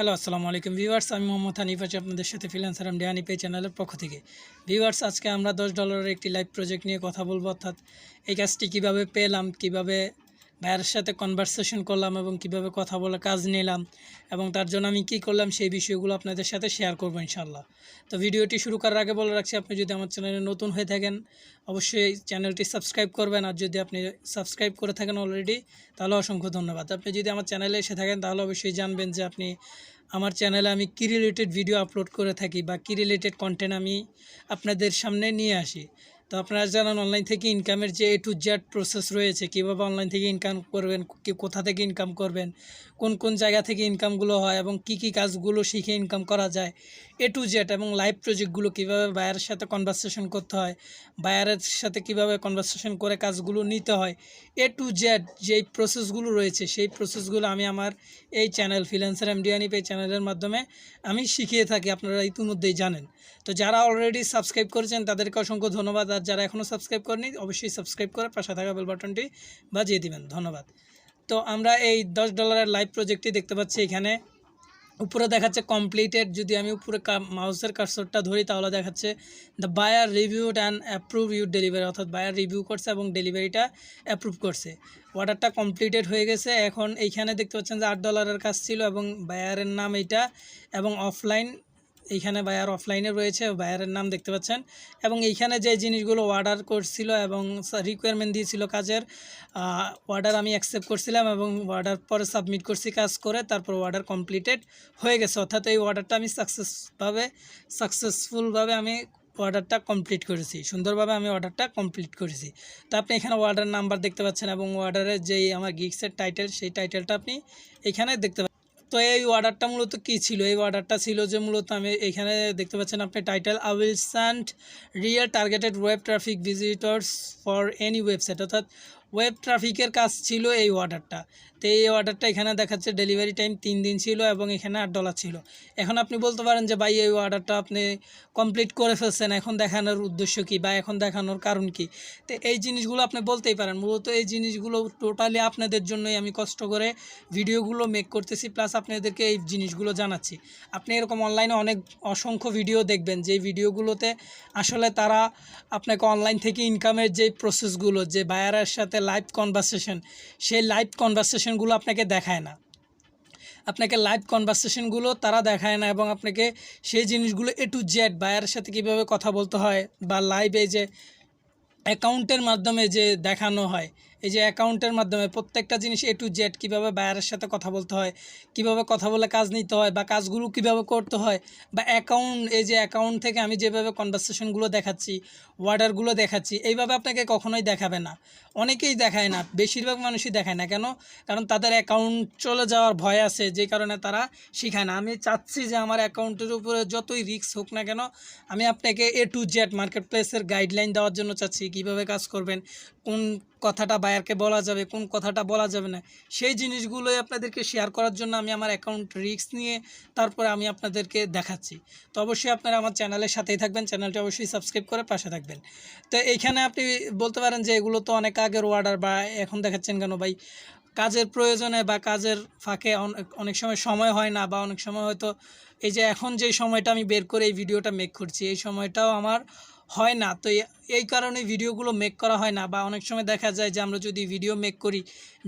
Hello, আসসালামু আলাইকুম viewers. আমি মোহাম্মদ হানিফ আছি আপনাদের সাথে, ফ্রিল্যান্সার আমি ডিয়ানি পে চ্যানেলের পক্ষ থেকে। ভিউয়ার্স, আজকে আমরা দশ ডলারের একটি লাইভ প্রজেক্ট নিয়ে কথা বলব, অর্থাৎ এই কাজটি কীভাবে পেলাম, কীভাবে ভাইয়ের সাথে কনভারসেশন করলাম এবং কীভাবে কথা বলে কাজ নিলাম এবং তার জন্য আমি কী করলাম সেই বিষয়গুলো আপনাদের সাথে শেয়ার করব ইনশাল্লাহ তো ভিডিওটি শুরু করার আগে বলে রাখছি, আপনি যদি আমার চ্যানেলে নতুন হয়ে থাকেন, অবশ্যই চ্যানেলটি সাবস্ক্রাইব করবেন আর যদি আপনি সাবস্ক্রাইব করে থাকেন অলরেডি তাহলে অসংখ্য ধন্যবাদ। আপনি যদি আমার চ্যানেলে এসে থাকেন, তাহলে অবশ্যই জানবেন যে আপনি আমার চ্যানেলে আমি কী রিলেটেড ভিডিও আপলোড করে থাকি বা কী রিলেটেড কন্টেন্ট আমি আপনাদের সামনে নিয়ে আসি। তো আপনারা জানান অনলাইন থেকে ইনকামের যে এ টু জেড প্রসেস রয়েছে, কীভাবে অনলাইন থেকে ইনকাম করবেন কোথা থেকে ইনকাম করবেন? কোন কোন জায়গা থেকে ইনকামগুলো হয় এবং কি কি কাজগুলো শিখে ইনকাম করা যায় এ টু জেড এবং লাইভ প্রজেক্টগুলো কীভাবে বায়ারের সাথে কনভারসেশন করতে হয় বায়ারের সাথে কীভাবে কনভারসেশন করে কাজগুলো নিতে হয় এ টু জেড যেই প্রসেসগুলো রয়েছে সেই প্রসেসগুলো আমি আমার এই চ্যানেল ফিলেন্সার এমডিয়ানি পে চ্যানেলের মাধ্যমে আমি শিখিয়ে থাকি, আপনারা ইতিমধ্যেই জানেন। তো যারা অলরেডি সাবস্ক্রাইব করেছেন তাদেরকে অসংখ্য ধন্যবাদ, আর যারা এখনও সাবস্ক্রাইব করেনি অবশ্যই সাবস্ক্রাইব করে পাশে থাকা বেল বাটনটি বাজিয়ে দিবেন, ধন্যবাদ। তো আমরা এই দশ ডলারের লাইভ প্রজেক্টটি দেখতে পাচ্ছি এখানে। উপরে দেখাচ্ছে কমপ্লিটেড যদি আমি উপরে মাউসের কার্সরটা ধরি, তাহলে দেখাচ্ছে the buyer reviewed and approve your delivery অর্থাৎ বায়ার রিভিউ করছে এবং ডেলিভারিটা অ্যাপ্রুভ করছে। অর্ডারটা কমপ্লিটেড হয়ে গেছে। এখন এইখানে দেখতে পাচ্ছেন যে আট ডলারের কাজ ছিল এবং বায়ারের নাম এইটা এবং অফলাইন এইখানে বায়ার অফলাইনে রয়েছে বায়ারের নাম দেখতে পাচ্ছেন। এবং এইখানে যে জিনিসগুলো অর্ডার করছিল এবং রিকোয়ারমেন্ট দিয়েছিল কাজের অর্ডার আমি অ্যাকসেপ্ট করছিলাম এবং অর্ডার পরে সাবমিট করছি কাজ করে, তারপর অর্ডার কমপ্লিটেড হয়ে গেছে। অর্থাৎ এই অর্ডারটা আমি সাকসেসভাবে সাকসেসফুলভাবে আমি অর্ডারটা কমপ্লিট করেছি। সুন্দরভাবে আমি অর্ডারটা কমপ্লিট করেছি। তো আপনি এখানে অর্ডার নাম্বার দেখতে পাচ্ছেন এবং অর্ডারের যেই আমার গিক্সের টাইটেল সেই টাইটেলটা আপনি এখানে দেখতে পাচ্ছেন। তো এই অর্ডারটা মূলত কি ছিল? এই অর্ডারটা ছিল যে মূলত আমি এখানে দেখতে পাচ্ছেন আপনি title I will send real targeted web traffic visitors for any website অর্থাৎ ওয়েব ট্রাফিকের কাজ ছিল এই অর্ডারটা। তো এই অর্ডারটা এখানে দেখাচ্ছে ডেলিভারি টাইম তিন দিন ছিল এবং এখানে আট ডলার ছিল। এখন আপনি বলতে পারেন যে, ভাই, এই অর্ডারটা আপনি কমপ্লিট করে ফেলছেন, এখন দেখানোর উদ্দেশ্য কী বা এখন দেখানোর কারণ কি? তো এই জিনিসগুলো আপনি বলতেই পারেন। মূলত এই জিনিসগুলো টোটালি আপনাদের জন্যই আমি কষ্ট করে ভিডিওগুলো মেক করতেছি প্লাস আপনাদেরকে এই জিনিসগুলো জানাচ্ছি। আপনি এরকম অনলাইনে অনেক অসংখ্য ভিডিও দেখবেন, যে ভিডিওগুলোতে আসলে তারা আপনাকে অনলাইন থেকে ইনকামের যে প্রসেসগুলো যে বায়ারের সাথে লাইভ কনভারসেশন সেই লাইভ কনভারসেশনগুলো আপনাকে দেখায় না। আপনাকে লাইভ কনভারসেশনগুলো তারা দেখায় না এবং আপনাকে সেই জিনিসগুলো এ টু জেড বায়ারের সাথে কীভাবে কথা বলতে হয় বা লাইভে যে অ্যাকাউন্টের মাধ্যমে যে দেখানো হয় এই যে অ্যাকাউন্টের মাধ্যমে প্রত্যেকটা জিনিস এ টু জেড কীভাবে বায়ারের সাথে কথা বলতে হয়, কীভাবে কথা বলে কাজ নিতে হয় বা কাজগুলো কীভাবে করতে হয় বা অ্যাকাউন্ট এই যে অ্যাকাউন্ট থেকে আমি যেভাবে কনভারসেশনগুলো দেখাচ্ছি ওয়ার্ডারগুলো দেখাচ্ছি, এইভাবে আপনাকে কখনোই দেখাবে না। অনেকেই দেখায় না, বেশিরভাগ মানুষই দেখায় না। কেন? কারণ তাদের অ্যাকাউন্ট চলে যাওয়ার ভয় আছে, যে কারণে তারা শিখায় না। আমি চাচ্ছি যে আমার অ্যাকাউন্টের উপরে যতই রিস্ক হোক না কেন, আমি আপনাকে এ টু জেড মার্কেট প্লেসের গাইডলাইন দেওয়ার জন্য চাচ্ছি, কীভাবে কাজ করবেন কোন কথাটা বায়ারকে বলা যাবে, কোন কথাটা বলা যাবে না, সেই জিনিসগুলোই আপনাদেরকে শেয়ার করার জন্য আমি আমার অ্যাকাউন্ট রিস্ক নিয়ে তারপরে আমি আপনাদেরকে দেখাচ্ছি। তো অবশ্যই আপনারা আমার চ্যানেলের সাথেই থাকবেন, চ্যানেলটা অবশ্যই সাবস্ক্রাইব করে পাশে থাকবেন। তো এইখানে আপনি বলতে পারেন যে এগুলো তো অনেক আগের অর্ডার বা এখন দেখাচ্ছেন কেন ভাই? কাজের প্রয়োজনে বা কাজের ফাঁকে অনেক অনেক সময় সময় হয় না বা অনেক সময় হয়তো এই যে এখন যে সময়টা আমি বের করে এই ভিডিওটা মেক করছি, এই সময়টাও আমার হয় না। তো এই কারণে ভিডিওগুলো মেক করা হয় না বা অনেক সময় দেখা যায় যে আমরা যদি ভিডিও মেক করি,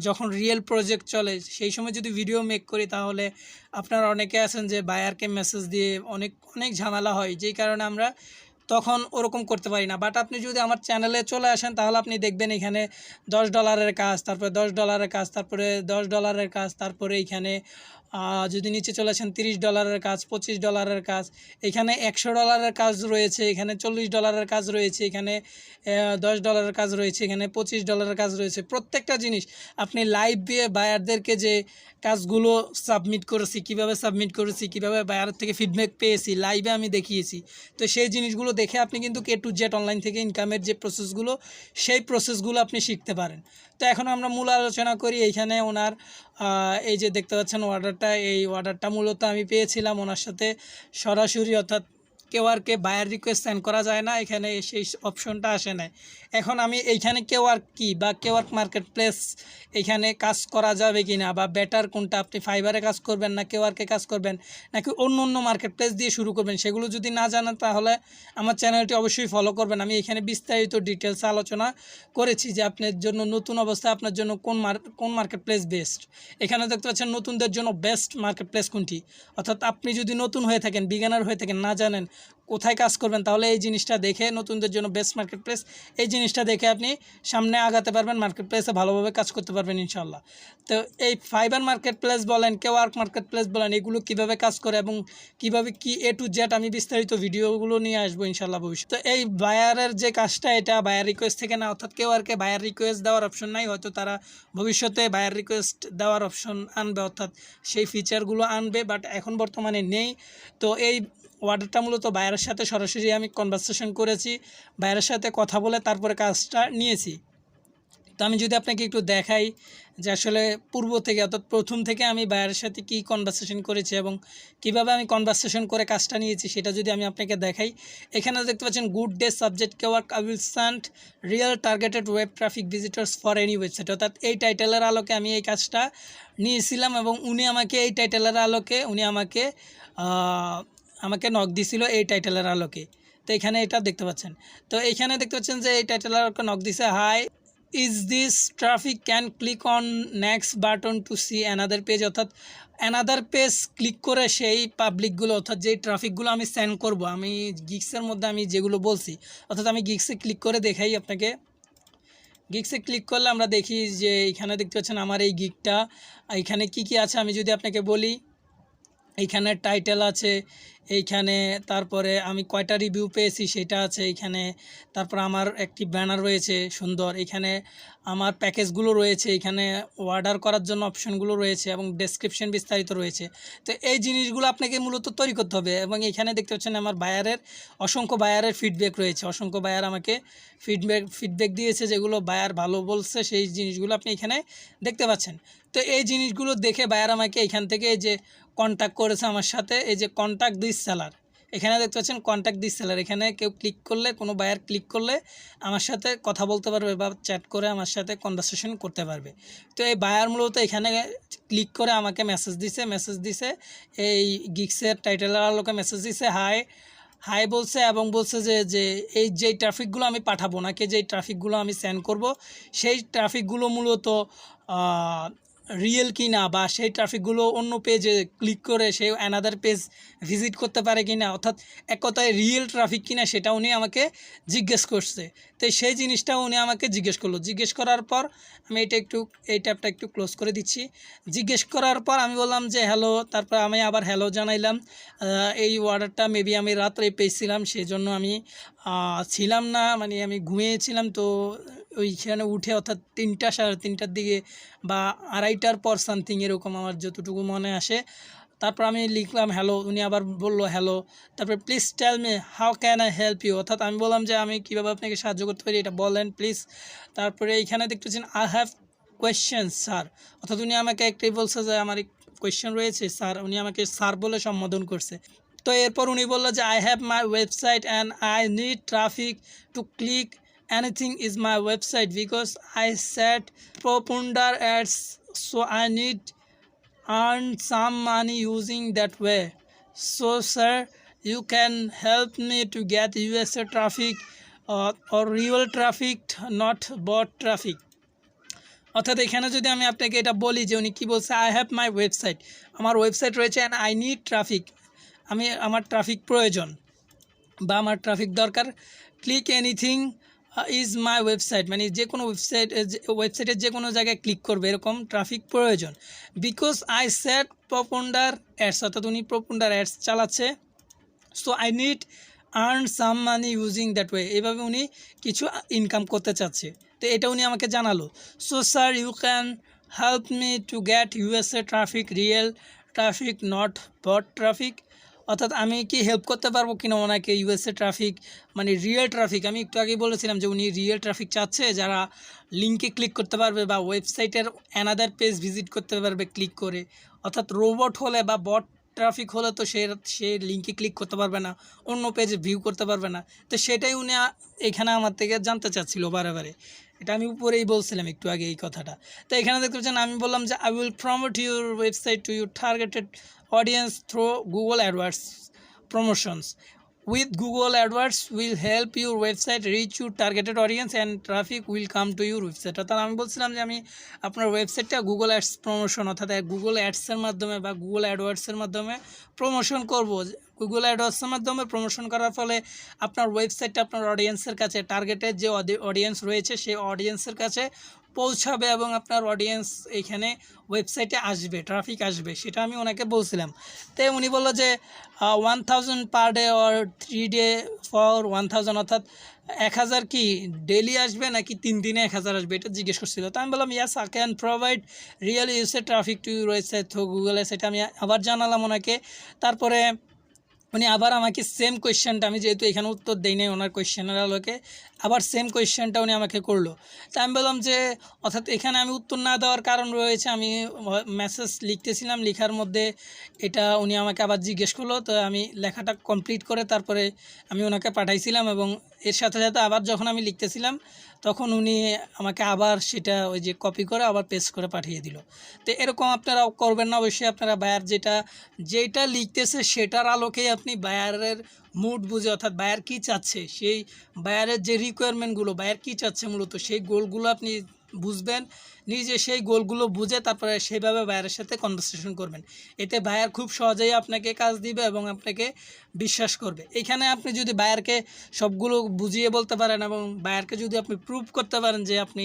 যখন রিয়েল প্রজেক্ট চলে, সেই সময় যদি ভিডিও মেক করি, তাহলে আপনারা অনেকে আছেন যে বায়ারকে মেসেজ দিয়ে অনেক অনেক ঝামেলা হয়, যেই কারণে আমরা তখন ওরকম করতে পারি না। বাট আপনি যদি আমার চ্যানেলে চলে আসেন, তাহলে আপনি দেখবেন এখানে দশ ডলারের কাজ, তারপরে দশ ডলারের কাজ, তারপরে দশ ডলারের কাজ, তারপরে এখানে যদি নিচে চলে আসেন তিরিশ ডলারের কাজ, পঁচিশ ডলারের কাজ, এখানে একশো ডলারের কাজ রয়েছে, এখানে চল্লিশ ডলারের কাজ রয়েছে, এখানে দশ ডলারের কাজ রয়েছে, এখানে পঁচিশ ডলারের কাজ রয়েছে। প্রত্যেকটা জিনিস আপনি লাইভ দিয়ে বায়ারদেরকে যে কাজগুলো সাবমিট করেছি, কীভাবে সাবমিট করেছি, কীভাবে বায়ার থেকে ফিডব্যাক পেয়েছি লাইভে আমি দেখিয়েছি, তো সেই জিনিসগুলো দেখে আপনি কিন্তু কে টু জেট অনলাইন থেকে ইনকামের যে প্রসেসগুলো সেই প্রসেসগুলো আপনি শিখতে পারেন। তো এখন আমরা মূল আলোচনা করি। এইখানে ওনার এই যে দেখতে পাচ্ছেন অর্ডারটা এই অর্ডারটা মূলত আমি পেয়েছিলাম ওনার সাথে সরাসরি অর্থাৎ কেউ আর কে বায়ার রিকোয়েস্ট সেন্ড করা যায় না, এখানে সেই অপশনটা আসে না এখন আমি এইখানে কেউ আর কি বা কেউ আর মার্কেট প্লেস এখানে কাজ করা যাবে কি না বা বেটার কোনটা, আপনি ফাইবারে কাজ করবেন না কেউ আর কে কাজ করবেন, নাকি অন্য অন্য মার্কেট প্লেস দিয়ে শুরু করবেন, সেগুলো যদি না জানেন তাহলে আমার চ্যানেলটি অবশ্যই ফলো করবেন। আমি এখানে বিস্তারিত ডিটেলস আলোচনা করেছি যে আপনার জন্য নতুন অবস্থায় আপনার জন্য কোন কোন মার্কেট প্লেস বেস্ট এখানে দেখতে পাচ্ছেন নতুনদের জন্য বেস্ট মার্কেট প্লেস কোনটি? অর্থাৎ আপনি যদি নতুন হয়ে থাকেন বিজ্ঞানার হয়ে থাকেন, না জানেন কোথায় কাজ করবেন? তাহলে এই জিনিসটা দেখে নতুনদের জন্য বেস্ট মার্কেট প্লেস এই জিনিসটা দেখে আপনি সামনে আগাতে পারবেন মার্কেট প্লেসে ভালোভাবে কাজ করতে পারবেন ইনশাল্লাহ তো এই ফাইবার মার্কেট প্লেস বলেন কেউ আর্ক মার্কেট প্লেস বলেন, এগুলো কীভাবে কাজ করে এবং কীভাবে কি এ টু জেড আমি বিস্তারিত ভিডিওগুলো নিয়ে আসব ইনশাল্লাহ ভবিষ্যৎ তো এই বায়ারের যে কাজটা এটা বায়ার রিকোয়েস্ট থেকে না, অর্থাৎ কেউ আরকে বায়ার রিকোয়েস্ট দেওয়ার অপশন নাই, হয়তো তারা ভবিষ্যতে বায়ার রিকোয়েস্ট দেওয়ার অপশন আনবে, অর্থাৎ সেই ফিচারগুলো আনবে বাট এখন বর্তমানে নেই। তো এই অর্ডারটা মূলত বায়ারের সাথে সরাসরি আমি কনভারসেশন করেছি বায়ারের সাথে কথা বলে তারপরে কাজটা নিয়েছি। তো আমি যদি আপনাকে একটু দেখাই যে আসলে পূর্ব থেকে অর্থাৎ প্রথম থেকে আমি বায়ারের সাথে কী কনভারসেশন করেছি এবং কীভাবে আমি কনভারসেশন করে কাজটা নিয়েছি, সেটা যদি আমি আপনাকে দেখাই। এখানে দেখতে পাচ্ছেন, good day subject keyword I will send real targeted web traffic visitors for any website. অর্থাৎ এই টাইটেলের আলোকে আমি এই কাজটা নিয়েছিলাম এবং উনি আমাকে এই টাইটেলের আলোকে, উনি আমাকে আমাকে নক দিছিল এই টাইটেলের আলোকে। তো এখানে এটা দেখতে পাচ্ছেন। তো এখানে দেখতে পাচ্ছেন যে এই টাইটেলের আলোকে নক দিছে hi is this traffic can click on next button to see another page অর্থাৎ অ্যানাদার পেজ ক্লিক করে সেই পাবলিকগুলো অর্থাৎ যেই ট্রাফিকগুলো আমি সেন্ড করব, আমি গিক্সের মধ্যে আমি যেগুলো বলছি, অর্থাৎ আমি গিক্সে ক্লিক করে দেখাই আপনাকে। গিগসে ক্লিক করলে আমরা দেখি যে এখানে দেখতে পাচ্ছেন আমার এই গিগটা এখানে কি কি আছে আমি যদি আপনাকে বলি এইখানে টাইটেল আছে এইখানে তারপরে আমি কয়টা রিভিউ পেয়েছি সেটা আছে এইখানে। তারপর আমার একটি ব্যানার রয়েছে, সুন্দর। এখানে আমার প্যাকেজগুলো রয়েছে, এখানে অর্ডার করার জন্য অপশনগুলো রয়েছে এবং ডেসক্রিপশন বিস্তারিত রয়েছে। তো এই জিনিসগুলো আপনাকে মূলত তৈরি করতে হবে এবং এখানে দেখতে পাচ্ছেন আমার বায়ারের অসংখ্য বায়ারের ফিডব্যাক রয়েছে। অসংখ্য বায়ার আমাকে ফিডব্যাক ফিডব্যাক দিয়েছে যেগুলো বায়ার ভালো বলছে, সেই জিনিসগুলো আপনি এখানে দেখতে পাচ্ছেন। তো এই জিনিসগুলো দেখে বায়ার আমাকে এখান থেকে যে কন্ট্যাক্ট করেছে আমার সাথে, এই যে কন্ট্যাক্ট দিস সেলার এখানে দেখতে পাচ্ছেন কন্ট্যাক্ট দিস সেলার এখানে কেউ ক্লিক করলে, কোনো বায়ার ক্লিক করলে আমার সাথে কথা বলতে পারবে বা চ্যাট করে আমার সাথে কনভারসেশন করতে পারবে। তো এই বায়ার মূলত এখানে ক্লিক করে আমাকে মেসেজ দিছে মেসেজ দিছে, এই গিক্সের টাইটেলের আলোকে মেসেজ দিছে হাই হাই বলছে এবং বলছে যে যে এই যে ট্রাফিকগুলো আমি পাঠাবো, নাকি যে ট্রাফিকগুলো আমি সেন্ড করব, সেই ট্রাফিকগুলো মূলত রিয়েল কি না বা সেই ট্রাফিকগুলো অন্য পেজে ক্লিক করে সে অ্যানাদার পেজ ভিজিট করতে পারে কি না অর্থাৎ এক কথায় রিয়েল ট্রাফিক কিনা সেটা উনি আমাকে জিজ্ঞেস করছে। তো সেই জিনিসটা উনি আমাকে জিজ্ঞেস করল। জিজ্ঞেস করার পর আমি এটা একটু, এই ট্যাবটা একটু ক্লোজ করে দিচ্ছি। জিজ্ঞেস করার পর আমি বললাম যে হ্যালো তারপর আমি আবার হ্যালো জানাইলাম। এই অর্ডারটা মেবি আমি রাত্রে পেয়েছিলাম সেই জন্য আমি ছিলাম না মানে আমি ঘুমিয়েছিলাম, তো ওইখানে উঠে অর্থাৎ তিনটা সাড়ে তিনটার দিকে বা আড়াইটার পর সামথিং এরকম আমার যতটুকু মনে আসে। তারপর আমি লিখলাম হ্যালো উনি আবার বলল হ্যালো তারপর please tell me how can I help you অর্থাৎ আমি বললাম যে, আমি কীভাবে আপনাকে সাহায্য করতে পারি? এটা বলেন প্লিজ তারপরে এইখানে দেখতেছেন আই হ্যাভ কোয়েশ্চেন স্যার অর্থাৎ উনি আমাকে একটাই বলছে যে, আমার কোয়েশ্চেন রয়েছে স্যার উনি আমাকে স্যার বলে সম্বোধন করছে। তো এরপর উনি বলল যে I have my website and I need traffic to click anything is my website because I set proponder ads so I need earn some money using that way. So sir, you can help me to get USA traffic uh, or real traffic, not bot traffic. অর্থাৎ এখানে যদি আমি আপনাকে এটা বলি যে উনি কী বলছে আই হ্যাভ মাই ওয়েবসাইট আমার ওয়েবসাইট রয়েছে অ্যান্ড আই নিড ট্রাফিক আমি আমার ট্রাফিক প্রয়োজন বা আমার ট্রাফিক দরকার click anything is my website মানে যে কোনো ওয়েবসাইট ওয়েবসাইটের যে কোনো জায়গায় ক্লিক করবে, এরকম ট্রাফিক প্রয়োজন। Because I set propeller ads অর্থাৎ উনি প্রপন্ডার অ্যাডস চালাচ্ছে so I need earn some money using that way এভাবে উনি কিছু ইনকাম করতে চাচ্ছে। তো এটা উনি আমাকে জানালো। So sir you can help me to get USA traffic real traffic not bot traffic অর্থাৎ আমি কি হেল্প করতে পারব কিনা ওনাকে ইউএসএ ট্রাফিক মানে রিয়েল ট্রাফিক আমি একটু আগেই বলেছিলাম যে উনি রিয়েল ট্রাফিক চাচ্ছে, যারা লিঙ্কে ক্লিক করতে পারবে বা ওয়েবসাইটের অ্যানাদার পেজ ভিজিট করতে পারবে ক্লিক করে। অর্থাৎ রোবট হলে বা বট ট্রাফিক হলে তো সে সে লিঙ্কে ক্লিক করতে পারবে না, অন্য পেজে ভিউ করতে পারবে না। তো সেটাই উনি এখানে আমার থেকে জানতে চাচ্ছিল বারে বারে। এটা আমি উপরেই বলছিলাম একটু আগে এই কথাটা। তো এখানে দেখতে পাচ্ছেন, আমি বললাম যে I will promote your website to your targeted audience through Google AdWords promotions. With google adwords will help your website reach your targeted audience and traffic will come to your website. অর্থাৎ আমি বলছিলাম যে আমি আপনার ওয়েবসাইটটা Google ads promotion অর্থাৎ Google অ্যাডসের মাধ্যমে বা গুগল অ্যাডওয়ার্ডসের মাধ্যমে প্রমোশন করব। গুগল অ্যাডওয়ার্ডসের মাধ্যমে প্রমোশন করার ফলে আপনার ওয়েবসাইটটা আপনার অডিয়েন্সের কাছে টার্গেটেড যে অডিয়েন্স রয়েছে, সেই অডিয়েন্সের কাছে পৌঁছাবে এবং আপনার অডিয়েন্স এখানে ওয়েবসাইটে আসবে ট্রাফিক আসবে, সেটা আমি ওনাকে বলছিলাম। তো উনি বলল যে one thousand per day or three day for one thousand অর্থাৎ এক হাজার কি ডেলি আসবে নাকি তিন দিনে এক হাজার আসবে, এটা জিজ্ঞেস করছিল। তো আমি বললাম yes I can provide real user traffic to রয়েছে থ্রু গুগলে সেটা আমি আবার জানালাম ওনাকে। তারপরে উনি আবার আমাকে সেম কোয়েশ্চেনটা আমি যেহেতু এখানে উত্তর দেই নাই ওনার কোয়েশ্চেনের আলোকে, আবার সেম কোয়েশ্চেনটা উনি আমাকে করল। তা আমি বললাম যে, অর্থাৎ এখানে আমি উত্তর না দেওয়ার কারণ রয়েছে, আমি মেসেজ লিখতেছিলাম, লেখার মধ্যে এটা উনি আমাকে আবার জিজ্ঞেস করল, তো আমি লেখাটা কমপ্লিট করে তারপরে আমি ওনাকে পাঠাইছিলাম এবং এর সাথে সাথে আবার যখন আমি লিখতেছিলাম তখন উনি আমাকে আবার সেটা ওই যে কপি করে আবার পেস্ট করে পাঠিয়ে দিল। তো এরকম আপনারা করবেন না, অবশ্যই আপনারা বায়ার যেটা যেটা লিখতেছে সেটার আলোকেই আপনি বায়ারের মুড বুঝে, অর্থাৎ বায়ার কী চাচ্ছে, সেই বায়ারের যে রিকোয়ারমেন্টগুলো বায়ার কী চাচ্ছে মূলত, সেই গোলগুলো আপনি বুঝবেন। নিজে সেই গোলগুলো বুঝে তারপরে সেইভাবে বায়ারের সাথে কনভারসেশন করবেন। এতে বায়ার খুব সহজেই আপনাকে কাজ দিবে এবং আপনাকে বিশ্বাস করবে। এখানে আপনি যদি বায়ারকে সবগুলো বুঝিয়ে বলতে পারেন এবং বায়ারকে যদি আপনি প্রুভ করতে পারেন যে আপনি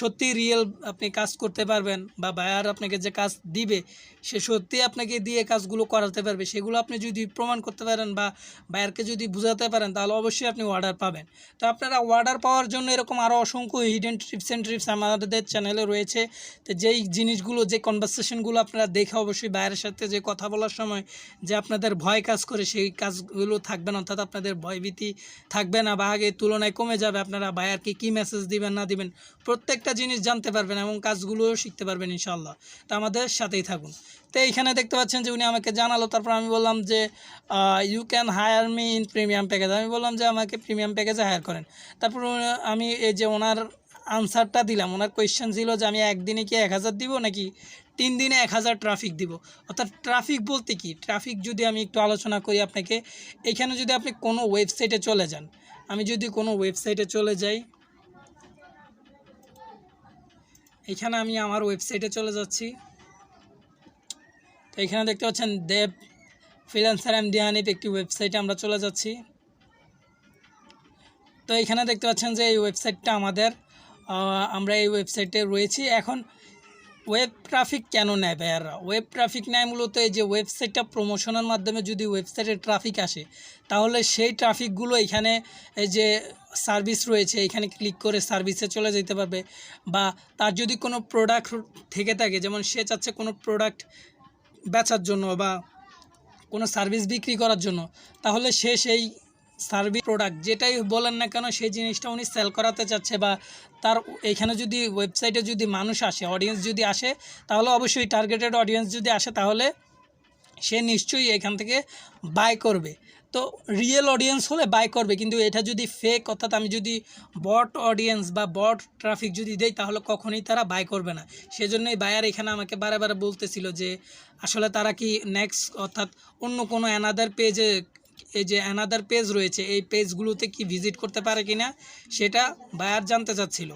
সত্যি রিয়েল আপনি কাজ করতে পারবেন বা বায়ার আপনাকে যে কাজ দিবে, সে সত্যি আপনাকে দিয়ে কাজগুলো করাতে পারবে। সেগুলো আপনি যদি প্রমাণ করতে পারেন বা বায়ারকে যদি বুঝাতে পারেন, তাহলে অবশ্যই আপনি অর্ডার পাবেন। তো আপনারা অর্ডার পাওয়ার জন্য এরকম আরও অসংখ্য হিডেন টিপস অ্যান্ড ট্রিপস আমাদের চ্যানেলে রয়েছে। তো যেই জিনিসগুলো, যে কনভারসেশনগুলো আপনারা দেখে অবশ্যই বাইরের সাথে যে কথা বলার সময়, যে আপনাদের ভয় কাজ করে, সেই কাজগুলো থাকবে না, অর্থাৎ আপনাদের ভয়ভীতি থাকবে না বা আগে তুলনায় কমে যাবে। আপনারা বায়ারকে কী মেসেজ দিবেন, না দিবেন, প্রত্যেকটা জিনিস জানতে পারবেন এবং কাজগুলোও শিখতে পারবেন ইনশাল্লাহ তো আমাদের সাথেই থাকুন। তো এইখানে দেখতে পাচ্ছেন যে উনি আমাকে জানালো, তারপর আমি বললাম যে you can hire me in premium package আমি বললাম যে, আমাকে প্রিমিয়াম প্যাকেজে হায়ার করেন। তারপর আমি এই যে ওনার আনসারটা দিলাম। ওনার কোয়েশ্চেন ছিল যে আমি একদিনে কি এক হাজার দিব নাকি তিন দিনে এক হাজার ট্রাফিক দিব? অর্থাৎ ট্রাফিক বলতে কি? ট্রাফিক যদি আমি একটু আলোচনা করি আপনাকে, এখানে যদি আপনি কোনো ওয়েবসাইটে চলে যান, আমি যদি কোনো ওয়েবসাইটে চলে যাই, এখানে আমি আমার ওয়েবসাইটে চলে যাচ্ছি। তো এখানে দেখতে পাচ্ছেন দেব ফ্রিল্যান্সার এম হানিফ একটি ওয়েবসাইটে আমরা চলে যাচ্ছি। তো এখানে দেখতে পাচ্ছেন যে এই ওয়েবসাইটটা আমাদের আমরা এই ওয়েবসাইটে রয়েছি। এখন ওয়েব ট্রাফিক কেন নেয় ভাইয়াররা ওয়েব ট্রাফিক নেয় মূলত এই যে ওয়েবসাইটটা প্রমোশনের মাধ্যমে যদি ওয়েবসাইটে ট্রাফিক আসে, তাহলে সেই ট্রাফিকগুলো এখানে এই যে সার্ভিস রয়েছে, এখানে ক্লিক করে সার্ভিসে চলে যেতে পারবে। বা তার যদি কোনো প্রোডাক্ট থেকে থাকে, যেমন সে চাচ্ছে কোনো প্রোডাক্ট বেচার জন্য বা কোনো সার্ভিস বিক্রি করার জন্য, তাহলে সে সেই সার্ভিস প্রোডাক্ট যেটাই বলেন না কেন, সেই জিনিসটা উনি সেল করাতে চাচ্ছে বা তার এখানে যদি ওয়েবসাইটে যদি মানুষ আসে অডিয়েন্স যদি আসে, তাহলে অবশ্যই টার্গেটেড অডিয়েন্স যদি আসে, তাহলে সে নিশ্চয়ই এখান থেকে বাই করবে। তো রিয়েল অডিয়েন্স হলে বাই করবে, কিন্তু এটা যদি ফেক অর্থাৎ আমি যদি বট অডিয়েন্স বা বট ট্রাফিক যদি দেই, তাহলে কখনোই তারা বাই করবে না। সেজন্যই বায়ার এখানে আমাকে বারে বারে বলতেছিল যে, আসলে তারা কি নেক্সট অর্থাৎ অন্য কোনো অ্যানাদার পেজে এই যে অ্যানাদার পেজ রয়েছে, এই পেজগুলোতে কি ভিজিট করতে পারে কিনা, সেটা বায়ার জানতে চাচ্ছিল।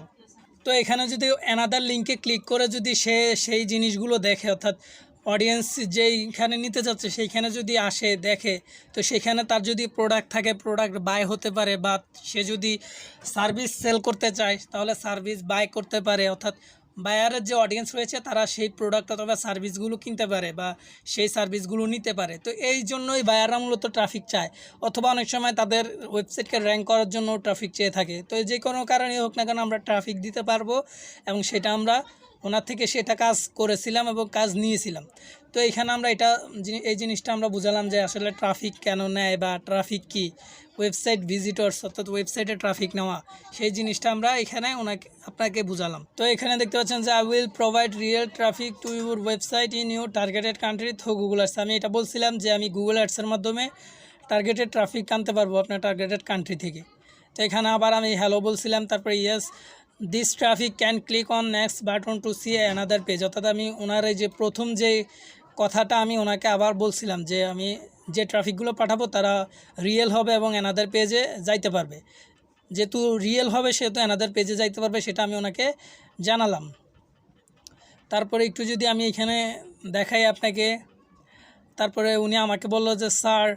তো এখানে যদি অ্যানাদার লিঙ্কে ক্লিক করে যদি সে সেই জিনিসগুলো দেখে, অর্থাৎ অডিয়েন্স যেইখানে নিতে যাচ্ছে, সেইখানে যদি আসে, দেখে, তো সেখানে তার যদি প্রোডাক্ট থাকে প্রোডাক্ট বাই হতে পারে, বা সে যদি সার্ভিস সেল করতে চায়, তাহলে সার্ভিস বাই করতে পারে, অর্থাৎ বায়ারের যে অডিয়েন্স রয়েছে, তারা সেই প্রোডাক্ট অথবা সার্ভিসগুলো কিনতে পারে বা সেই সার্ভিসগুলো নিতে পারে। তো এই জন্যই বায়াররা মূলত ট্রাফিক চায়। অথবা অনেক সময় তাদের ওয়েবসাইটকে র্যাঙ্ক করার জন্য ট্রাফিক চেয়ে থাকে। তো যে কোনো কারণেই হোক না কেন আমরা ট্রাফিক দিতে পারব এবং সেটা আমরা ওনার থেকে সেটা কাজ করেছিলাম এবং কাজ নিয়েছিলাম। তো এখানে আমরা এটা এই জিনিসটা আমরা বুঝালাম যে আসলে ট্রাফিক কেন নেয় বা ট্রাফিক কি? ওয়েবসাইট ভিজিটর্স অর্থাৎ ওয়েবসাইটে ট্রাফিক নেওয়া, সেই জিনিসটা আমরা এখানে ওনাকে, আপনাকে বুঝালাম। তো এখানে দেখতে পাচ্ছেন যে I will provide real traffic to your website in your targeted country through Google ads আমি এটা বলছিলাম যে, আমি গুগল অ্যাডসের মাধ্যমে টার্গেটেড ট্রাফিক আনতে পারব আপনার টার্গেটেড কান্ট্রি থেকে। তো এখানে আবার আমি হ্যালো বলছিলাম, তারপরে yes this traffic can click on next button to see another page অর্থাৎ আমি ওনার এই যে প্রথম যে কথাটা আমি ওনাকে আবার বলছিলাম যে আমি যে ট্রাফিকগুলো পাঠাবো, তারা রিয়েল হবে এবং অ্যানাদার পেজে যাইতে পারবে। যেহেতু রিয়েল হবে, সেহেতু অ্যানাদার পেজে যাইতে পারবে, সেটা আমি ওনাকে জানালাম। তারপরে একটু যদি আমি এখানে দেখাই আপনাকে, তারপরে উনি আমাকে বলল যে স্যার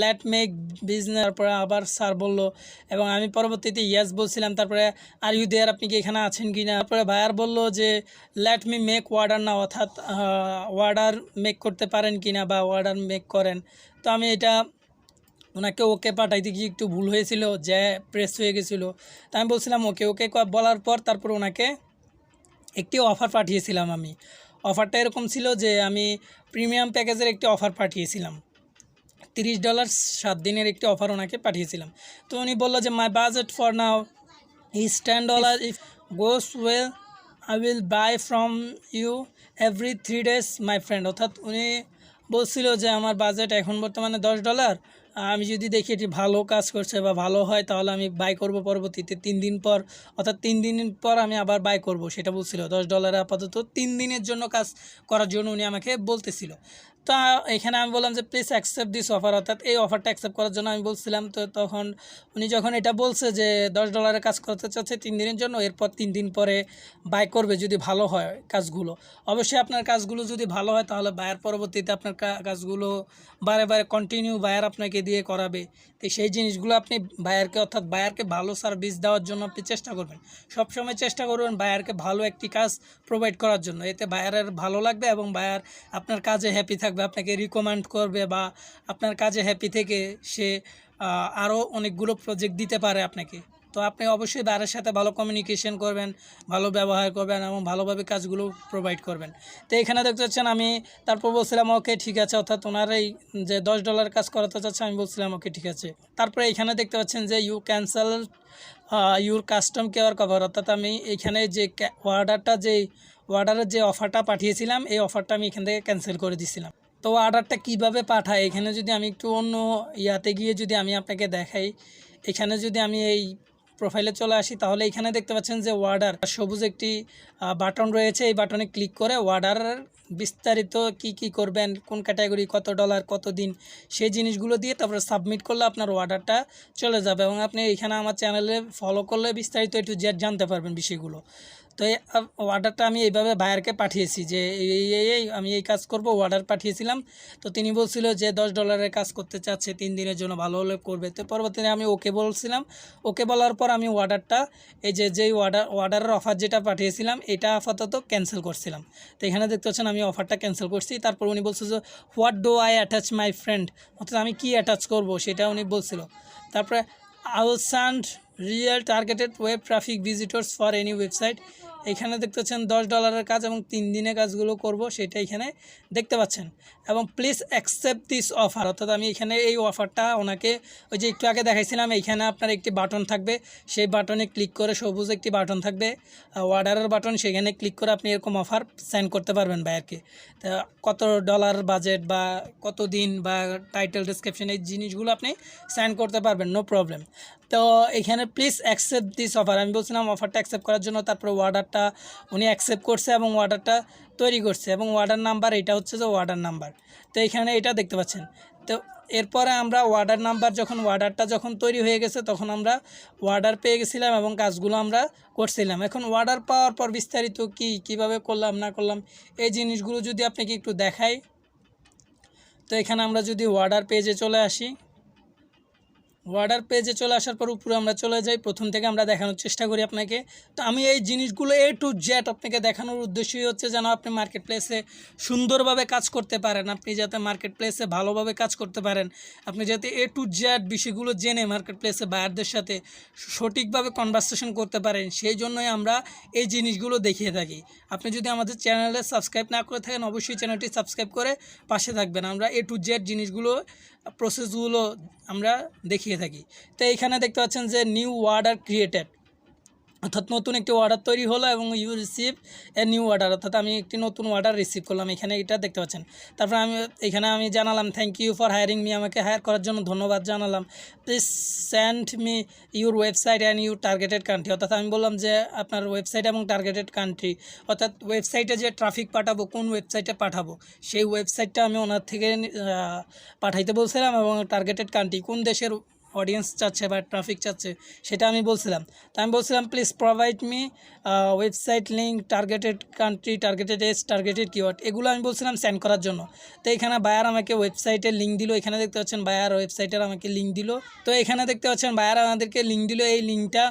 লেট মেক বিজনেস তারপরে আবার স্যার বলল, এবং আমি পরবর্তীতে ইয়াস বলছিলাম, তারপরে আর ইউ দেয়ার আপনি কি এখানে আছেন কি না? তারপরে ভাইয়ার বলল যে লেট মি মেক ওয়ার্ডার না অর্থাৎ ওয়ার্ডার মেক করতে পারেন কি না বা ওয়ার্ডার মেক করেন। তো আমি এটা ওনাকে ওকে পাঠাইতে গিয়ে একটু ভুল হয়েছিল, যে প্রেস হয়ে গেছিল। তা আমি বলছিলাম ওকে ওকে বলার পর তারপর ওনাকে একটি অফার পাঠিয়েছিলাম আমি। অফারটা এরকম ছিল যে, আমি প্রিমিয়াম প্যাকেজের একটি অফার পাঠিয়েছিলাম। তিরিশ ডলার সাত দিনের একটি অফার ওনাকে পাঠিয়েছিলাম। তো উনি বলল যে my budget for now is ten dollar if goes well I will buy from you every three days my friend অর্থাৎ উনি বলছিল যে, আমার বাজেট এখন বর্তমানে দশ ডলার। আমি যদি দেখি এটি ভালো কাজ করছে বা ভালো হয়, তাহলে আমি বাই করব পরবর্তীতে তিন দিন পর। অর্থাৎ তিন দিন পর আমি আবার বাই করব। সেটা বলছিল। দশ ডলারে আপাতত তিন দিনের জন্য কাজ করার জন্য উনি আমাকে বলতেছিল। তা এখানে আমি বললাম যে প্লিজ অ্যাকসেপ্ট দিস অফার অর্থাৎ এই অফারটা অ্যাকসেপ্ট করার জন্য আমি বলছিলাম। তো তখন উনি যখন এটা বলছে যে, দশ ডলারের কাজ করতে চাচ্ছে তিন দিনের জন্য, এরপর তিন দিন পরে বাই করবে যদি ভালো হয় কাজগুলো। অবশ্যই আপনার কাজগুলো যদি ভালো হয়, তাহলে বায়ার পরবর্তীতে আপনার কাজগুলো বারে বারে কন্টিনিউ বায়ার আপনাকে দিয়ে করাবে। তো সেই জিনিসগুলো আপনি বায়ারকে অর্থাৎ বায়ারকে ভালো সার্ভিস দেওয়ার জন্য আপনি চেষ্টা করবেন। সবসময় চেষ্টা করবেন বায়ারকে ভালো একটি কাজ প্রোভাইড করার জন্য। এতে বায়ারের ভালো লাগবে এবং বায়ার আপনার কাজে হ্যাপি থাকবে। আপনাকে রিকমেন্ড করবে বা আপনার কাজে হ্যাপি থেকে সে আরও অনেকগুলো প্রজেক্ট দিতে পারে আপনাকে। তো আপনি অবশ্যই বায়ারের সাথে ভালো কমিউনিকেশন করবেন, ভালো ব্যবহার করবেন এবং ভালোভাবে কাজগুলো প্রোভাইড করবেন। তো এখানে দেখতে পাচ্ছেন আমি তারপর বলছিলাম, ওকে, ঠিক আছে। অর্থাৎ ওনার এই যে দশ ডলার কাজ করাতে চাচ্ছে, আমি বলছিলাম, ওকে, ঠিক আছে। তারপরে এখানে দেখতে পাচ্ছেন যে you cancel your custom care cover অর্থাৎ আমি এখানে যে অর্ডারটা যে অর্ডারের যে অফারটা পাঠিয়েছিলাম, এই অফারটা আমি এখান থেকে ক্যান্সেল করে দিয়েছিলাম তো অর্ডারটা কীভাবে পাঠায়? এখানে যদি আমি একটু অন্য ইয়াতে গিয়ে যদি আমি আপনাকে দেখাই, এখানে যদি আমি এই প্রোফাইলে চলে আসি, তাহলে এখানে দেখতে পাচ্ছেন যে ওয়ার্ডার সবুজ একটি বাটন রয়েছে। এই বাটনে ক্লিক করে ওয়ার্ডারের বিস্তারিত কি কি করবেন, কোন ক্যাটাগরি কত ডলার কত দিন, সেই জিনিসগুলো দিয়ে তারপরে সাবমিট করলে আপনার অর্ডারটা চলে যাবে। এবং আপনি এখানে আমার চ্যানেলে ফলো করলে বিস্তারিত একটু জানতে পারবেন বিষয়গুলো। তো অর্ডারটা আমি এইভাবে বায়ারকে পাঠিয়েছি যে এই এই আমি এই কাজ করব অর্ডার পাঠিয়েছিলাম। তো তিনি বলছিল যে দশ ডলারের কাজ করতে চাচ্ছে, তিন দিনের জন্য ভালো হলে করবে। তো পরবর্তীতে আমি ওকে বলছিলাম, ওকে বলার পর আমি অর্ডারটা এই যে, যেই অর্ডার অর্ডারের অফার যেটা পাঠিয়েছিলাম, এটা আপাতত ক্যান্সেল করছিলাম। তো এখানে দেখতে পাচ্ছেন আমি অফারটা ক্যান্সেল করছি। তারপর উনি বলছে যে what do I attach my friend অর্থাৎ আমি কি অ্যাটাচ করব, সেটা উনি বলছিল। তারপরে thousand real targeted web traffic visitors for any website এখানে দেখতে পাচ্ছেন দশ ডলারের কাজ এবং তিন দিনে কাজগুলো করব, সেটা এখানে দেখতে পাচ্ছেন। এবং প্লিজ অ্যাকসেপ্ট দিস অফার অর্থাৎ আমি এখানে এই অফারটা ওনাকে ওই যে একটু আগে দেখাইছিলাম এইখানে আপনার একটি বাটন থাকবে, সেই বাটনে ক্লিক করে সবুজ একটি বাটন থাকবে অর্ডারের বাটন সেখানে ক্লিক করে আপনি এরকম অফার সেন্ড করতে পারবেন বায়ারকে তা কত ডলার বাজেট বা কত দিন বা টাইটেল ডিসক্রিপশন এই জিনিসগুলো আপনি সেন্ড করতে পারবেন নো প্রবলেম তো এখানে প্লিজ অ্যাকসেপ্ট দিস অফার আমি বলছিলাম অফারটা অ্যাকসেপ্ট করার জন্য, তারপরে অর্ডারটা উনি অ্যাকসেপ্ট করছে এবং অর্ডারটা তৈরি করছে এবং অর্ডার নাম্বার এটা হচ্ছে যে অর্ডার নাম্বার তো এখানে এটা দেখতে পাচ্ছেন। তো এরপরে আমরা অর্ডার নাম্বার যখন অর্ডারটা যখন তৈরি হয়ে গেছে, তখন আমরা অর্ডার পেয়ে গেছিলাম এবং কাজগুলো আমরা করছিলাম। এখন অর্ডার পাওয়ার পর বিস্তারিত কি, কীভাবে করলাম, না করলাম, এই জিনিসগুলো যদি আপনাকে একটু দেখাই। তো এখানে আমরা যদি অর্ডার পেজে চলে আসি। অর্ডার পেজে চলে আসার পর উপরে আমরা চলে যাই। প্রথম থেকে আমরা দেখানোর চেষ্টা করি আপনাকে। তো আমি এই জিনিসগুলো এ টু জেড আপনাকে দেখানোর উদ্দেশ্যই হচ্ছে যেন আপনি মার্কেট প্লেসে সুন্দরভাবে কাজ করতে পারেন। আপনি যাতে মার্কেট প্লেসে ভালোভাবে কাজ করতে পারেন। আপনি যাতে এ টু জেড বিষয়গুলো জেনে মার্কেট প্লেসে বায়ারদের সাথে সঠিকভাবে কনভারসেশন করতে পারেন, সেই জন্যই আমরা এই জিনিসগুলো দেখিয়ে থাকি। আপনি যদি আমাদের চ্যানেলে সাবস্ক্রাইব না করে থাকেন, অবশ্যই চ্যানেলটি সাবস্ক্রাইব করে পাশে থাকবেন। আমরা এ টু জেড জিনিসগুলো প্রসেসগুলো আমরা দেখিয়ে থাকি। তো এইখানে দেখতে পাচ্ছেন যে নিউ ওয়ার্ড আর ক্রিয়েটেড অর্থাৎ নতুন একটি অর্ডার তৈরি হলো এবং you receive a new order অর্থাৎ আমি একটি নতুন অর্ডার রিসিভ করলাম। এখানে এটা দেখতে পাচ্ছেন। তারপর আমি, এখানে আমি জানালাম thank you for hiring me আমাকে হায়ার করার জন্য ধন্যবাদ জানালাম। Please send me your website and your targeted country অর্থাৎ আমি বললাম যে, আপনার ওয়েবসাইট এবং টার্গেটেড কান্ট্রি অর্থাৎ ওয়েবসাইটে যে ট্রাফিক পাঠাবো, কোন ওয়েবসাইটে পাঠাবো, সেই ওয়েবসাইটটা আমি ওনার থেকে পাঠাইতে বলছিলাম এবং টার্গেটেড কান্ট্রি কোন দেশের অডিয়েন্স চাচ্ছে বা ট্রাফিক চাচ্ছে, সেটা আমি বলছিলাম। তা আমি বলছিলাম please provide me website link targeted country targeted age targeted keyword এগুলো আমি বলছিলাম সেন্ড করার জন্য। তো এখানে বায়ার আমাকে ওয়েবসাইটের লিঙ্ক দিল, এখানে দেখতে পাচ্ছেন বায়ার ওয়েবসাইটের আমাকে লিঙ্ক দিল। তো এখানে দেখতে পাচ্ছেন বায়ার আমাদেরকে লিঙ্ক দিল, এই লিঙ্কটা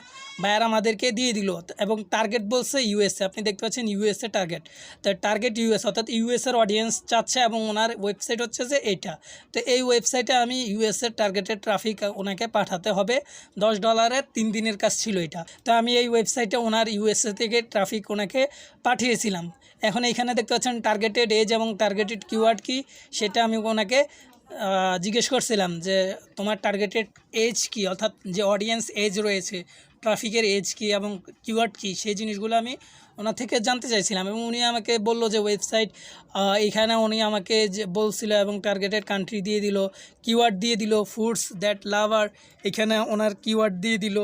বায়ার আমাদেরকে দিয়ে দিল। এবং টার্গেট বলছে ইউএসএ আপনি দেখতে পাচ্ছেন ইউএসএ টার্গেট তো টার্গেট ইউএস অর্থাৎ ইউএসএর অডিয়েন্স চাচ্ছে এবং ওনার ওয়েবসাইট হচ্ছে যে এইটা তো এই ওয়েবসাইটে আমি ইউএসএর টার্গেটেড ট্রাফিক ওনাকে পাঠাতে হবে। দশ ডলারের তিন দিনের কাজ ছিল এটা। তো আমি এই ওয়েবসাইটে ওনার ইউএসএ থেকে ট্রাফিক ওনাকে পাঠিয়েছিলাম। এখন এখানে দেখতে পাচ্ছেন টার্গেটেড এজ এবং টার্গেটেড কিওয়ার্ড কি, সেটা আমি ওনাকে জিজ্ঞেস করছিলাম যে তোমার টার্গেটেড এজ কি, অর্থাৎ যে অডিয়েন্স এজ রয়েছে ট্রাফিকের এজ কি এবং কিওয়ার্ড কি, সেই জিনিসগুলো আমি ওনার থেকে জানতে চাইছিলাম এবং উনি আমাকে বলল যে ওয়েবসাইট এখানে উনি আমাকে যে বলছিল এবং টার্গেটেড কান্ট্রি দিয়ে দিল কিওয়ার্ড দিয়ে দিল ফুডস দ্যাট লাভার এখানে ওনার কিওয়ার্ড দিয়ে দিল।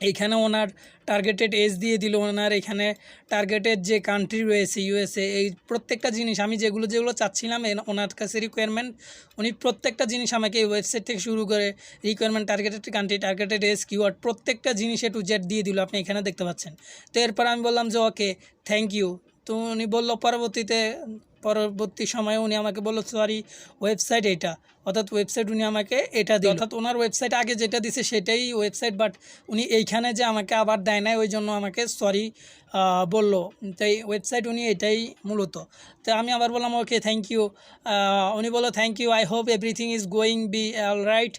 এইখানে ওনার টার্গেটেড এজ দিয়ে দিল, ওনার এখানে টার্গেটেড যে কান্ট্রি রয়েছে ইউএসএ এই প্রত্যেকটা জিনিস আমি যেগুলো যেগুলো চাচ্ছিলাম ওনার কাছে রিকোয়ারমেন্ট উনি প্রত্যেকটা জিনিস আমাকে এই ওয়েবসাইট থেকে শুরু করে requirement targeted country targeted age keyword প্রত্যেকটা জিনিস এ টু জেড দিয়ে দিল, আপনি এখানে দেখতে পাচ্ছেন। তো এরপর আমি বললাম যে ওকে থ্যাংক ইউ তো উনি বলল, পরবর্তীতে, পরবর্তী সময়ে উনি আমাকে বলল সরি ওয়েবসাইট এটা। অর্থাৎ ওয়েবসাইট উনি আমাকে এটা দিল। অর্থাৎ ওনার ওয়েবসাইট আগে যেটা দিছে সেটাই ওয়েবসাইট বাট উনি এইখানে যে আমাকে আবার দেয় নাই, ওই জন্য আমাকে সরি বলল। তাই ওয়েবসাইট উনি এটাই মূলত। তো আমি আবার বললাম ওকে থ্যাংক ইউ উনি বলল thank you I hope everything is going be all right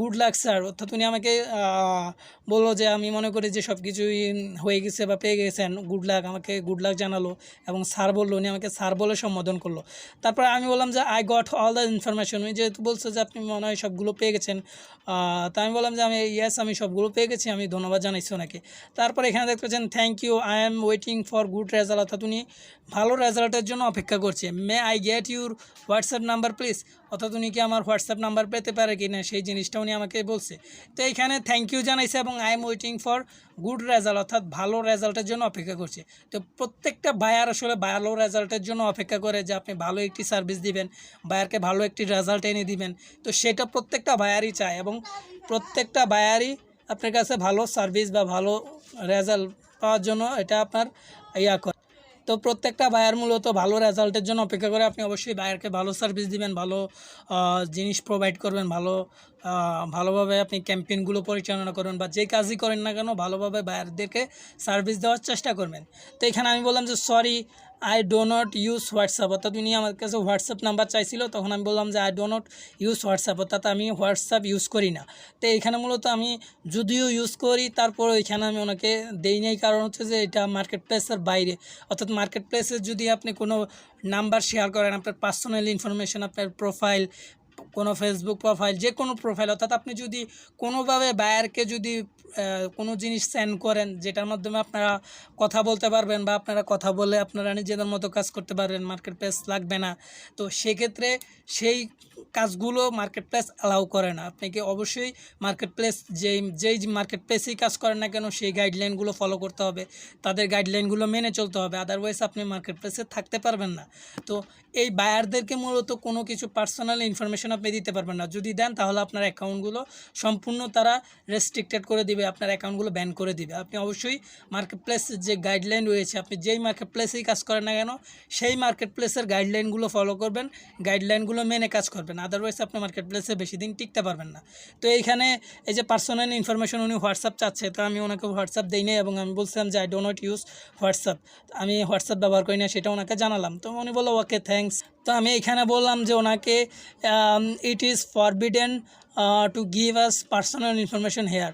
good luck sir অর্থাৎ উনি আমাকে বলল যে আমি মনে করি যে সব কিছুই হয়ে গেছে বা পেয়ে গেছেন। গুড লাক আমাকে গুড লাক জানালো এবং স্যার বলল, উনি আমাকে স্যার বলে সম্বোধন করল। তারপর আমি বললাম যে I got all the information উনি যেহেতু বলছে যে আপনি মনে হয় সবগুলো পেয়ে গেছেন তা আমি বললাম যে আমি ইয়েস আমি সবগুলো পেয়ে গেছি, আমি ধন্যবাদ জানাইছি ওনাকে। তারপর এখানে দেখতে পাচ্ছেন thank you I am waiting for good result অর্থাৎ উনি ভালো রেজাল্টের জন্য অপেক্ষা করছে। May I get your WhatsApp number please অর্থাৎ উনি কি আমার হোয়াটসঅ্যাপ নাম্বার পেতে পারে কি না সেই জিনিসটা উনি আমাকে বলছে। তো এইখানে থ্যাংক ইউ জানাইছে এবং I am waiting for good result অর্থাৎ ভালো রেজাল্টের জন্য অপেক্ষা করছে। তো প্রত্যেকটা বায়ার আসলে ভালো রেজাল্টের জন্য অপেক্ষা করে যে আপনি ভালো একটি সার্ভিস দিবেন বায়ারকে ভালো একটি রেজাল্ট এনে দিবেন। তো সেটা প্রত্যেকটা বায়ারই চায় এবং প্রত্যেকটা বায়ারই আপনার কাছে ভালো সার্ভিস বা ভালো রেজাল্ট পাওয়ার জন্য এটা আপনার ইয়া করে। তো প্রত্যেকটা বায়ার মূলত ভালো রেজাল্টের জন্য অপেক্ষা করে। আপনি অবশ্যই বায়ারকে ভালো সার্ভিস দিবেন, ভালো জিনিস প্রোভাইড করবেন, ভালো ভালোভাবে আপনি ক্যাম্পেইনগুলো পরিচালনা করবেন বা যে কাজই করেন না কেন, ভালোভাবে বায়ারদেরকে সার্ভিস দেওয়ার চেষ্টা করবেন। তো এখানে আমি বললাম যে sorry I do not use WhatsApp অর্থাৎ উনি আমার কাছে হোয়াটসঅ্যাপ নাম্বার চাইছিল, তখন আমি বললাম যে I do not use WhatsApp অর্থাৎ আমি হোয়াটসঅ্যাপ ইউজ করি না। তো এখানে মূলত আমি যদিও ইউজ করি, তারপর এখানে আমি ওনাকে দেই নাই। কারণ হচ্ছে যে, এটা মার্কেট প্লেসের বাইরে। অর্থাৎ মার্কেট প্লেসে যদি আপনি কোনো নাম্বার শেয়ার করেন, আপনার পার্সোনাল ইনফরমেশন আপনার প্রোফাইল কোনো ফেসবুক প্রোফাইল যে কোনো প্রোফাইল অর্থাৎ আপনি যদি কোনোভাবে বায়ারকে যদি কোনো জিনিস সেন্ড করেন, যেটার মাধ্যমে আপনারা কথা বলতে পারবেন বা আপনারা কথা বলে আপনারা নিজেদের মতো কাজ করতে পারবেন মার্কেট প্লেস লাগবে না। তো সেক্ষেত্রে সেই কাজগুলো মার্কেট প্লেস অ্যালাউ করে না। আপনাকে অবশ্যই মার্কেট প্লেস যেই যেই মার্কেট প্লেসেই কাজ করেন না কেন, সেই গাইডলাইনগুলো ফলো করতে হবে। তাদের গাইডলাইনগুলো মেনে চলতে হবে আদারওয়াইজ আপনি মার্কেট প্লেসে থাকতে পারবেন না। তো এই বায়ারদেরকে মূলত কোনো কিছু পার্সোনাল ইনফরমেশন আপনি দিতে পারবেন না। যদি দেন, তাহলে আপনার অ্যাকাউন্টগুলো সম্পূর্ণ তারা রেস্ট্রিক্টেড করে দিবে, আপনার অ্যাকাউন্টগুলো ব্যান করে দিবে। আপনি অবশ্যই মার্কেট প্লেস যে গাইডলাইন রয়েছে, আপনি যেই মার্কেট প্লেসেই কাজ করেন না কেন, সেই মার্কেট প্লেসের গাইডলাইনগুলো ফলো করবেন। গাইডলাইনগুলো মেনে কাজ করবেন। আদারওয়াইজ আপনি মার্কেট প্লেসে বেশি দিন টিকতে পারবেন না। তো এইখানে এই যে পার্সোনাল ইনফরমেশন উনি হোয়াটসঅ্যাপ চাচ্ছে, তো আমি ওনাকে হোয়াটসঅ্যাপ দিই নাই এবং আমি বলছিলাম যে I do not use WhatsApp আমি হোয়াটসঅ্যাপ ব্যবহার করি না, সেটা ওনাকে জানালাম। তো উনি বলল ওকে থ্যাঙ্কস তো আমি এখানে বললাম যে ওনাকে it is forbidden to give us personal information here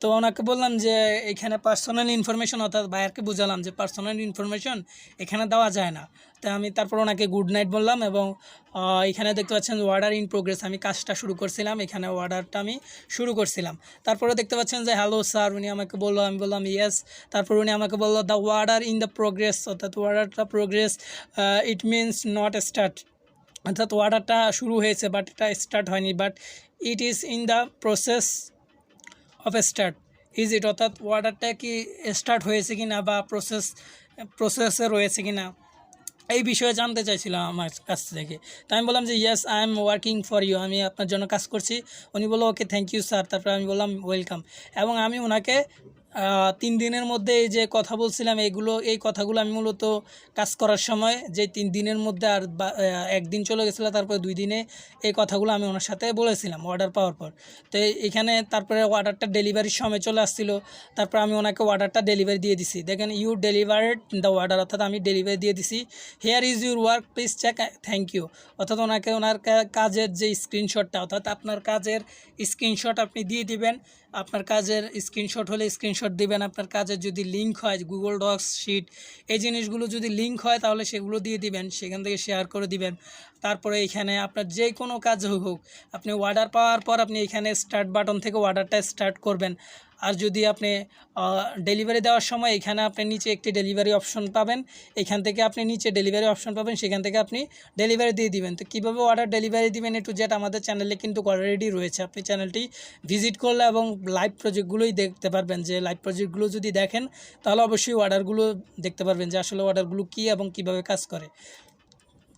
তো ওনাকে বললাম যে, এখানে পার্সোনাল ইনফরমেশন অর্থাৎ বায়ারকে বুঝালাম যে পার্সোনাল ইনফরমেশন এখানে দেওয়া যায় না। তো আমি তারপর ওনাকে গুড নাইট বললাম এবং এখানে দেখতে পাচ্ছেন ওয়ার্ডার ইন প্রোগ্রেস আমি কাজটা শুরু করছিলাম, এখানে অর্ডারটা আমি শুরু করছিলাম। তারপরে দেখতে পাচ্ছেন যে হ্যালো স্যার উনি আমাকে বলল, আমি বললাম ইয়েস তারপর উনি আমাকে বলল the order in the progress অর্থাৎ ওয়ার্ডারটা progress it means not start অর্থাৎ অর্ডারটা শুরু হয়েছে বাট এটা স্টার্ট হয়নি but it is in the process of start is it অর্থাৎ অর্ডারটা কি স্টার্ট হয়েছে কি না বা প্রসেস প্রসেসে রয়েছে কি না এই বিষয়ে জানতে চাইছিলাম আমার কাছ থেকে। তাই আমি বললাম যে yes I am working for you আমি আপনার জন্য কাজ করছি। উনি বলল ওকে থ্যাংক ইউ স্যার তারপরে আমি বললাম ওয়েলকাম এবং আমি ওনাকে তিন দিনের মধ্যে এই যে কথা বলছিলাম এইগুলো এই কথাগুলো আমি মূলত কাজ করার সময় যে তিন দিনের মধ্যে আর একদিন চলে গেছিল, তারপরে দুই দিনে এই কথাগুলো আমি ওনার সাথে বলেছিলাম অর্ডার পাওয়ার পর। তো এখানে তারপরে অর্ডারটা ডেলিভারির সময় চলে আসছিল, তারপর আমি ওনাকে অর্ডারটা ডেলিভারি দিয়ে দিছি। দেখেন ইউ ডেলিভার্ড দ্য অর্ডার অর্থাৎ আমি ডেলিভারি দিয়ে দিছি। Here is your work please check thank you অর্থাৎ ওনাকে, ওনার কাজের যে স্ক্রিনশটটা অর্থাৎ আপনার কাজের স্ক্রিনশট আপনি দিয়ে দিবেন। আপনার কাজের স্ক্রিনশট হলে স্ক্রিনশট দিবেন আপনার কাজের যদি লিঙ্ক হয় গুগল ডক্স শিট এই জিনিসগুলো যদি লিঙ্ক হয়, তাহলে সেগুলো দিয়ে দিবেন, সেখান থেকে শেয়ার করে দিবেন। তারপরে এখানে আপনার যে কোনো কাজ হোক আপনি অর্ডার পাওয়ার পর আপনি এখানে স্টার্ট বাটন থেকে অর্ডারটা স্টার্ট করবেন। আর যদি আপনি ডেলিভারি দেওয়ার সময় এখানে আপনি নিচে একটি ডেলিভারি অপশন পাবেন, এখান থেকে আপনি নিচে ডেলিভারি অপশন পাবেন, সেখান থেকে আপনি ডেলিভারি দিয়ে দিবেন। তো কীভাবে অর্ডার ডেলিভারি দিবেন একটু যেটা আমাদের চ্যানেলে কিন্তু অলরেডি রয়েছে। আপনি চ্যানেলটি ভিজিট করলে এবং লাইভ প্রজেক্টগুলোই দেখতে পারবেন যে লাইভ প্রজেক্টগুলো যদি দেখেন, তাহলে অবশ্যই অর্ডারগুলো দেখতে পারবেন যে আসলে অর্ডারগুলো কী এবং কীভাবে কাজ করে।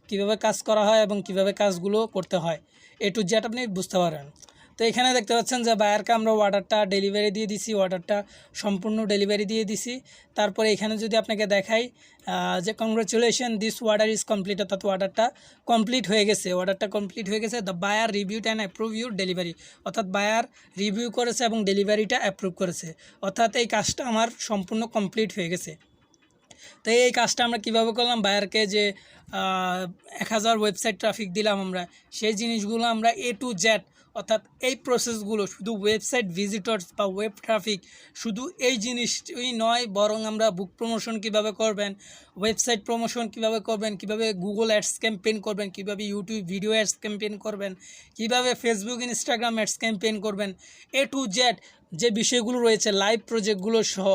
কীভাবে কাজ করা হয় এবং কীভাবে কাজগুলো করতে হয়। এ টু জেড আপনি বুঝতে পারেন তো এখানে দেখতে পাচ্ছেন যে বায়ারকে আমরা অর্ডারটা ডেলিভারি দিয়ে দিছি অর্ডারটা সম্পূর্ণ ডেলিভারি দিয়ে দিছি। তারপরে এখানে যদি আপনাকে দেখাই যে congratulation this order is complete অর্থাৎ অর্ডারটা কমপ্লিট হয়ে গেছে। অর্ডারটা কমপ্লিট হয়ে গেছে the buyer reviewed and approve your delivery অর্থাৎ বায়ার রিভিউ করেছে এবং ডেলিভারিটা অ্যাপ্রুভ করেছে। অর্থাৎ এই কাজটা আমার সম্পূর্ণ কমপ্লিট হয়ে গেছে। তো এই কাজটা আমরা কীভাবে করলাম? বায়ারকে যে এক হাজার ওয়েবসাইট ট্রাফিক দিলাম আমরা, সেই জিনিসগুলো আমরা এ টু জেড অর্থাৎ এই প্রসেসগুলো শুধু ওয়েবসাইট ভিজিটর্স বা ওয়েব ট্রাফিক শুধু এই জিনিসই নয়, বরং আমরা বুক প্রমোশন কীভাবে করবেন ওয়েবসাইট প্রমোশন কীভাবে করবেন, কীভাবে গুগল অ্যাডস ক্যাম্পেইন করবেন, কীভাবে ইউটিউব ভিডিও অ্যাডস ক্যাম্পেইন করবেন, কীভাবে ফেসবুক ইনস্টাগ্রাম অ্যাডস ক্যাম্পেইন করবেন এ টু জেড যে বিষয়গুলো রয়েছে লাইভ প্রজেক্টগুলো সহ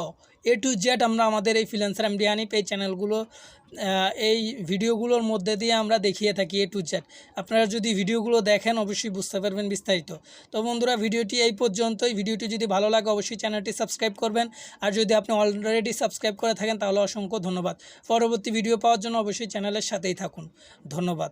এ টু জেড আমরা আমাদের এই ফ্রিল্যান্সার এমডি হানিফ এই চ্যানেলগুলো এই ভিডিওগুলোর মধ্যে দিয়ে আমরা দেখিয়ে থাকি এ টু জেড আপনারা যদি ভিডিওগুলো দেখেন, অবশ্যই বুঝতে পারবেন বিস্তারিত। তো বন্ধুরা, ভিডিওটি এই পর্যন্তই। ভিডিওটি যদি ভালো লাগে, অবশ্যই চ্যানেলটি সাবস্ক্রাইব করবেন। আর যদি আপনি অলরেডি সাবস্ক্রাইব করে থাকেন, তাহলে অসংখ্য ধন্যবাদ। পরবর্তী ভিডিও পাওয়ার জন্য অবশ্যই চ্যানেলের সাথেই থাকুন। ধন্যবাদ।